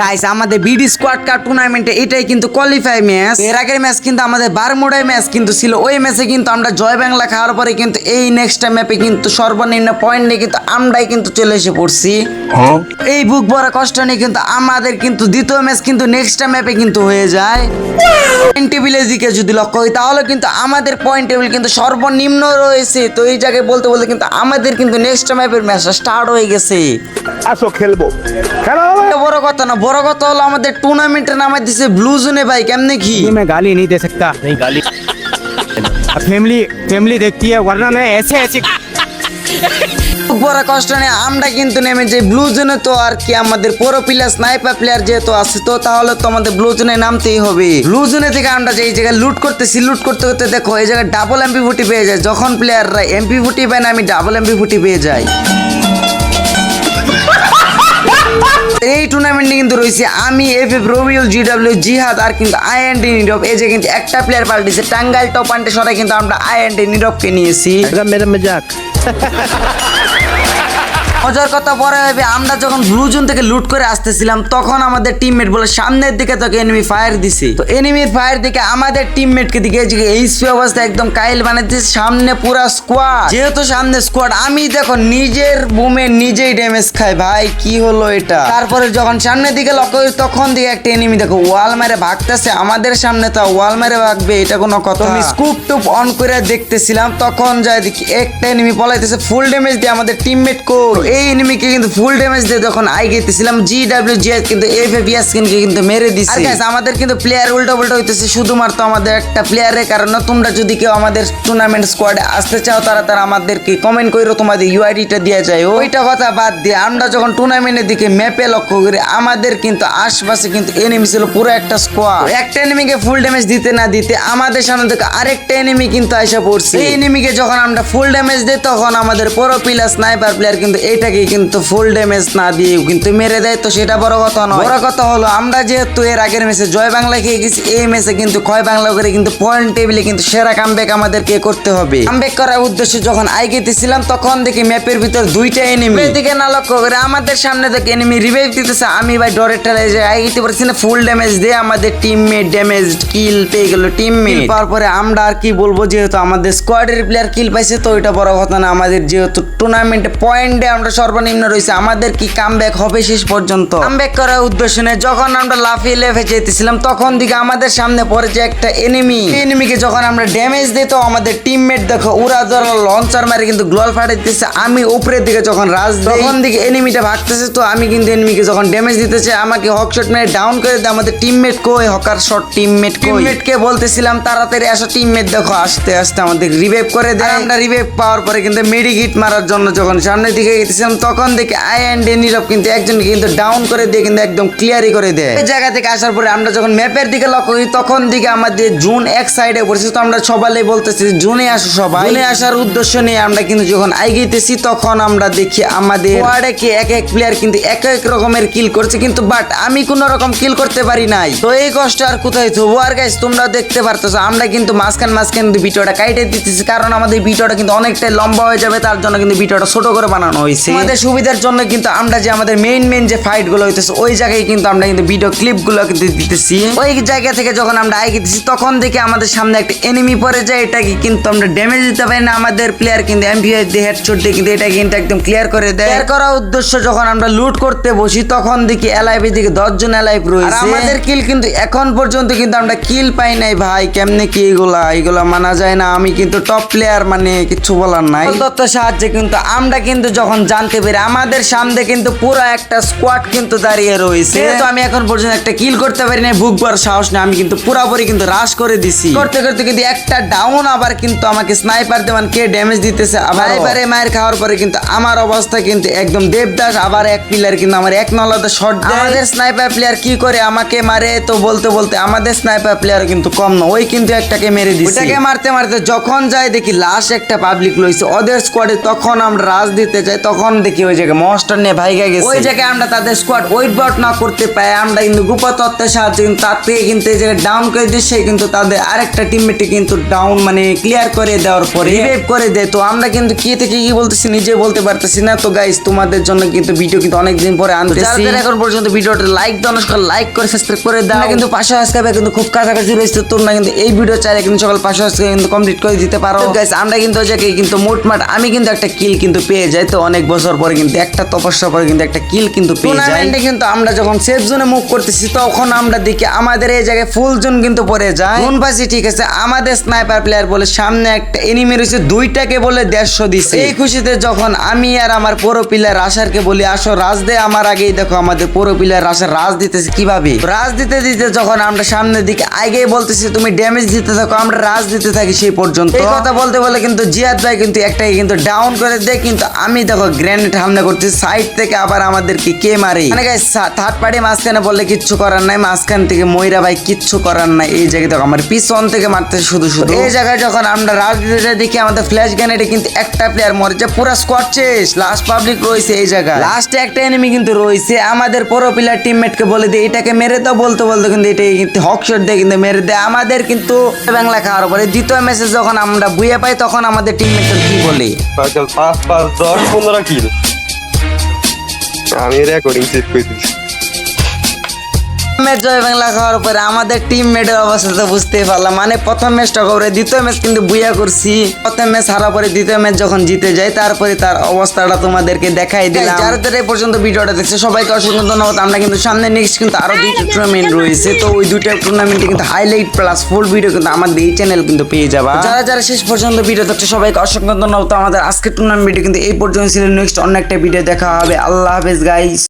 Guys আমাদের BD squad cup টুর্নামেন্টে এটাই কিন্তু কোয়ালিফাই ম্যাচ এর আগের ম্যাচ কিন্তু আমাদের বারমুডাই ম্যাচ কিন্তু ছিল। ওই ম্যাচে কিন্তু আমরা জয় বাংলা খাওয়ার পরে কিন্তু এই নেক্সট ম্যাপে কিন্তু সর্বনিম্ন পয়েন্ট নিয়ে কিন্তু আমরাই কিন্তু চলে এসে পড়ছি। এই বুক বড় কষ্ট নিয়ে কিন্তু আমাদের কিন্তু দ্বিতীয় ম্যাচ কিন্তু নেক্সট ম্যাপে কিন্তু হয়ে যায়। পয়েন্ট টেবিলের দিকে যদি লক্ষ্য করি তাহলে কিন্তু আমাদের পয়েন্ট টেবিল কিন্তু সর্বনিম্ন রয়েছে। তো এই জায়গায় বলতে বলতে কিন্তু আমাদের কিন্তু নেক্সট ম্যাপের ম্যাচটা স্টার্ট হয়ে গেছে। আসো খেলব। খেলা হবে। বড় কথা না বড় কথা হলো আমাদের টুর্নামেন্টের নামে দিছে ব্লু জোনে ভাই কেমনে কি ये मैं गाली नहीं दे सकता नहीं गाली फैमिली फैमिली देखती है वरना मैं ऐसे ऐसे খুব বড় কষ্ট নেই আমরা কিন্তু নেমে যে ব্লু জোনে তো আর কি আমাদের পুরো প্লেয়ার স্নাইপার প্লেয়ার যেহেতু আছে তো তাহলে তো আমাদের ব্লু জোনে নামতেই হবে ব্লু জোনে থেকে আমরা যে এই জায়গায় লুট করতেছি লুট করতে করতে দেখো এই জায়গায় ডাবল এমপি ফুটি পেয়ে যায় যখন প্লেয়াররা এমপি ফুটি পায় না আমি ডাবল এমপি ফুটি পেয়ে যাই এই টুর্নামেন্টে কিন্তু রয়েছে। আমি এফ এফ রবিউল জিডাব্লিউ জিহাদ আর কিন্তু আইএনটি নিরব এই যে কিন্তু একটা প্লেয়ার পাল্টেছে, টাঙ্গাইল টপ আন্টে সরাই কিন্তু আমরা আইএনটি নিরবকে নিয়েছি। মেরে মেজাক মজার কথা পরে হবে আমরা যখন ব্লু জোন থেকে লুট করে আসতেছিলাম, তখন আমাদের টিমমেট বলে, সামনের দিকে তোকে এনিমি ফায়ার দিছে। তো এনিমির ফায়ার দিকে আমাদের টিমমেটকে দিকে এই অবস্থা একদম কাইল বানাইছে সামনে পুরা স্কোয়াড যেহেতু সামনে স্কোয়াড আমি দেখো নিজের বুমে নিজেই ড্যামেজ খাই। ভাই, কি হলো এটা? তারপরে যখন সামনের দিকে লক্ষ্য করি, তখন দিকে একটা এনিমি দেখো ওয়াল মেরে ভাগতেছে। আমাদের সামনে তো ওয়াল মেরে ভাগবে, এটা কোনো কথা। আমি স্কুপ টুপ অন করে দেখতেছিলাম, তখন যাই দেখি একটা এনিমি পলাইতেছে ফুল ড্যামেজ দিয়ে আমাদের টিমমেট কো এই এনিমিকে কিন্তু ফুল ড্যামেজ দিয়ে যখন আই গেতেছিলাম জি ডাব্লিউ জি কিন্তু এফ এফ ইয়াসকিনকে কিন্তু মেরে দিছে। আর আমাদের কিন্তু প্লেয়ার উল্টো উল্টো হইতেছে শুধুমাত্র আমাদের একটা প্লেয়ারের কারণে। তোমরা যদি কেউ আমাদের টুর্নামেন্ট স্কোয়াডে আসতে চাও তারা তারা আমাদেরকে কমেন্ট করো তোমাদের ইউআইডিটা দেওয়া যায়। ওইটা কথা বাদ দিয়ে আমরা যখন টুর্নামেন্টের দিকে ম্যাপে লক্ষ্য করি আমাদের কিন্তু আশপাশে কিন্তু এনিমি ছিল পুরো একটা স্কোয়াড একটা এনিমিকে ফুল ড্যামেজ দিতে না দিতে আমাদের সামনে থেকে আরেকটা এনিমি কিন্তু আইসা পড়ছে। এই এনিমিকে যখন আমরা ফুল ড্যামেজ দিই তখন আমাদের পুরো প্লেয়ার স্নাইপার প্লেয়ার কিন্তু এটাকে কিন্তু ফুল ড্যামেজ না দিয়েও কিন্তু মেরে দেয় তো সেটা বড় কথা নয়। বড় কথা হলো আমরা যেহেতু এর আগের ম্যাচে জয় বাংলা খেয়ে গেছি এই ম্যাচে কিন্তু ক্ষয় বাংলা করে কিন্তু পয়েন্ট টেবিলে কিন্তু সেরা কামব্যাক আমাদেরকে করতে হবে। কামব্যাক করার উদ্দেশ্যে যখন আই গেতেছিলাম তখন দেখি ম্যাপের ভিতর দুইটা এনিমি দিকে না লক্ষ্য করে আমাদের সামনে দেখে এনিমি রিভাইভ দিতেছে। আমি ভাই ডরের ঠেলায় যে আই গেতে পারছি না ফুল ড্যামেজ দিয়ে আমাদের টিমমেট ড্যামেজ কিল পেয়ে গেল টিমমেট পাওয়ার পরে আমরা আর কি বলব যেহেতু আমাদের স্কোয়াডের প্লেয়ার কিল পাইছে তো এটা বড় কথা না। আমাদের যেহেতু টুর্নামেন্টে পয়েন্টে আমরা সর্বনিম্ন রয়েছে। আমাদের কি কামব্যাক হবে শেষ পর্যন্ত? কামব্যাক করার উদ্দেশ্য নেই। যখন আমরা লাফিয়ে লেফে যেতেছিলাম তখন দিকে আমাদের সামনে পড়ে যে একটা এনিমি এনিমিকে যখন আমরা ড্যামেজ দিই তো আমাদের টিমমেট দেখো উড়া ধরা লঞ্চার মারে কিন্তু গ্লোয়াল ফাটে দিতেছে আমি উপরের দিকে যখন রাজ তখন দিকে এনিমিটা ভাগতেছে। তো আমি কিন্তু এনিমিকে যখন ড্যামেজ দিতেছে আমাকে হক শট মেরে ডাউন করে দেয়। আমাদের টিমমেট কই? হকার শট টিমমেট টিমমেট কে বলতেছিলাম তাড়াতাড়ি আসো টিমমেট দেখো আস্তে আস্তে আমাদের রিভাইভ করে দেয়। আমরা রিভাইভ পাওয়ার পরে কিন্তু মেডিকিট মারার জন্য যখন সামনের দিকে গেছিলাম তখন দেখি আই অ্যান্ড নীরব কিন্তু একজনকে কিন্তু ডাউন করে দিয়ে কিন্তু একদম ক্লিয়ারই করে দেয়। এই জায়গা থেকে আসার পরে আমরা যখন ম্যাপের দিকে লক্ষ্য করি তখন দিকে আমাদের জুন এক সাইডে পড়েছে। তো আমরা সবাই বলতেছি জুনে আসো সবাই। জুনে আসার উদ্দেশ্য নিয়ে আমরা কিন্তু যখন আইগেতেছি তখন আমরা দেখি আমাদের ওয়ার্ডে কি এক এক প্লেয়ার কিন্তু এক এক রকমের কিল করছে। কিন্তু বাট আমি কোন রকম কিল করতে পারি নাই। তো এই কষ্ট আর কোথায় থবো? আর গাইস তোমরা দেখতে পারতেছো আমরা কিন্তু মাঝখান মাঝখান ভিডিওটা কাইটে দিতেছি। কারণ আমাদের ভিডিওটা কিন্তু অনেকটাই লম্বা হয়ে যাবে তার জন্য কিন্তু ভিডিওটা ছোট করে বানানো হয়েছে। আমাদের সুবিধার জন্য কিন্তু আমরা যে আমাদের মেইন মেইন যে ফাইটগুলো হইতেছে ওই জায়গায় কিন্তু আমরা কিন্তু ভিডিও ক্লিপগুলো কিন্তু দিতেছি। ওই জায়গা থেকে যখন আমরা আগে দিতেছি তখন দেখে আমাদের সামনে একটা এনিমি পড়ে যায় এটাকে কিন্তু আমরা ড্যামেজ দিতে পারি না। আমাদের প্লেয়ার কিন্তু এমভিআই দিয়ে হেডশট দিয়ে কিন্তু এটা কিন্তু একদম ক্লিয়ার করে দেয়। ক্লিয়ার করার উদ্দেশ্য যখন আমরা লুট করতে বসি তখন দেখি এলাইভ দিকে দশ জন এলাইভ রয়েছে। আর আমাদের কিল কিন্তু এখন পর্যন্ত কিন্তু আমরা কিল পাই নাই ভাই। কেমনে কি এগুলা? এগুলা মানা যায় না। আমি কিন্তু টপ প্লেয়ার মানে কিছু বলার নাই। তত্ত্ব সাহায্যে কিন্তু আমরা কিন্তু যখন জানতে পারি আমাদের সামনে কিন্তু পুরো একটা স্কোয়াড কিন্তু দাঁড়িয়ে রয়েছে। তো আমি এখন পর্যন্ত একটা কিল করতে পারি না বুক বার সাহস না আমি কিন্তু পুরোপুরি কিন্তু রাশ করে দিছি। করতে করতে কিন্তু একটা ডাউন আবার কিন্তু আমাকে স্নাইপার দেওয়ান কে ড্যামেজ দিতেছে আবার এবারে মায়ের খাওয়ার পরে কিন্তু আমার অবস্থা কিন্তু একদম দেবদাস আবার এক প্লেয়ার কিন্তু আমার এক নলাতে শট দেয়। আমাদের স্নাইপার প্লেয়ার কি করে আমাকে মারে তো বলতে বলতে আমাদের স্নাইপার প্লেয়ার কিন্তু কম না ওই কিন্তু একটাকে মেরে দিচ্ছে ওটাকে মারতে মারতে যখন যায় দেখি লাশ একটা পাবলিক লইছে ওদের স্কোয়াডে তখন আমরা রাজ দিতে যাই তখন তখন দেখি ওই জায়গায় মস্টার নিয়ে ভাইগা গেছে। ওই জায়গায় আমরা তাদের স্কোয়াড ওয়েট বাউট না করতে পাই আমরা কিন্তু গুপ্ত তত্ত্বের সাহায্যে কিন্তু তার থেকে কিন্তু এই জায়গায় ডাউন করে দিয়ে সে কিন্তু তাদের আরেকটা টিমমেটে কিন্তু ডাউন মানে ক্লিয়ার করে দেওয়ার পরে রিভাইভ করে দেয়। তো আমরা কিন্তু কি থেকে কি বলতেছি নিজে বলতে পারতেছি না। তো গাইস তোমাদের জন্য কিন্তু ভিডিও কিন্তু অনেকদিন পরে আনতেছি। যারা এখন পর্যন্ত ভিডিওটা লাইক দাও না লাইক করে সাবস্ক্রাইব করে দাও। আমরা কিন্তু পাশে আসবে কিন্তু খুব কাছাকাছি রয়েছে তোমরা কিন্তু এই ভিডিও চাইলে কিন্তু সকাল পাশে আসবে কিন্তু কমপ্লিট করে দিতে পারো। গাইস আমরা কিন্তু ওই জায়গায় কিন্তু মোটমাট আমি কিন্তু একটা কিল কিন্তু পেয়ে যাই তো অনেক বছর পরে কিন্তু একটা তপস্যা পরে কিন্তু একটা কিল কিন্তু পেয়ে কিন্তু আমরা যখন সেফ জোনে মুভ করতেছি তখন আমরা দেখি আমাদের এই জায়গায় ফুল জোন কিন্তু পড়ে যায়। কোন পাশে ঠিক আছে আমাদের স্নাইপার প্লেয়ার বলে সামনে একটা এনিমি রয়েছে দুইটাকে বলে দেড়শো দিছে। এই খুশিতে যখন আমি আর আমার পুরো পিলার আশারকে বলি আসো রাজ দে আমার আগেই দেখো আমাদের পুরো পিলার আশার রাজ দিতেছে কীভাবে? রাজ দিতে দিতে যখন আমরা সামনের দিকে আগেই বলতেছি তুমি ড্যামেজ দিতে থাকো আমরা রাজ দিতে থাকি সেই পর্যন্ত। এই কথা বলতে বলে কিন্তু জিয়াদ ভাই কিন্তু একটাকে কিন্তু ডাউন করে দেয় কিন্তু আমি দেখো গ্রেনেড হামলা করছি সাইড থেকে আবার আমাদেরকে কে মারে? মানে থার্ড পার্টি মাঝখানে বললে কিচ্ছু করার নাই মাঝখান থেকে ময়রা ভাই কিচ্ছু করার নাই। এই জায়গায় দেখো আমার পিছন থেকে মারতে শুধু শুধু। এই জায়গায় যখন আমরা রাজ দিতে দেখি আমাদের ফ্ল্যাশ গ্রেনেডে কিন্তু একটা প্লেয়ার মরেছে পুরো স্কোয়াড শেষ লাস্ট পাবলিক রয়েছে এই জায়গায়। লাস্টে একটা এনিমি কিন্তু রয়েছে আমাদের পুরো প্লেয়ার টিমমেটকে বলে দিয়ে এটাকে মেরে দাও বলতে বলতে কিন্তু এটা কিন্তু হক শট দিয়ে কিন্তু মেরে দেয়। আমাদের কিন্তু বাংলা খাওয়ার পরে দ্বিতীয় মেসেজ যখন আমরা বুয়ে পাই তখন আমাদের টিমমেটটা কি বলে? পাঁচ পাঁচ দশ পনেরো কিল আমি রেকর্ডিং শেষ করে ম্যাচ জয় বাংলা খাওয়ার পরে আমাদের টিম মেটের অবস্থা তো বুঝতেই পারলাম। মানে প্রথম ম্যাচটা করে দ্বিতীয় ম্যাচ কিন্তু বুয়া করছি। প্রথম ম্যাচ হারা পরে দ্বিতীয় ম্যাচ যখন জিতে যায় তারপরে তার অবস্থাটা তোমাদেরকে দেখাই দিলাম। যারা যারা এই পর্যন্ত ভিডিওটা দেখছে সবাইকে অসংখ্য ধন্যবাদ। আমরা কিন্তু সামনে নেক্সট কিন্তু আরও দুইটা টুর্নামেন্ট রয়েছে। তো ওই দুইটা টুর্নামেন্টে কিন্তু হাইলাইট প্লাস ফুল ভিডিও কিন্তু আমাদের এই চ্যানেল কিন্তু পেয়ে যাবা। যারা যারা শেষ পর্যন্ত ভিডিও দেখছে সবাইকে অসংখ্য ধন্যবাদ। আমাদের আজকের টুর্নামেন্ট ভিডিও কিন্তু এই পর্যন্ত ছিল। নেক্সট অন্য একটা ভিডিও দেখা হবে। আল্লাহ হাফেজ গাইস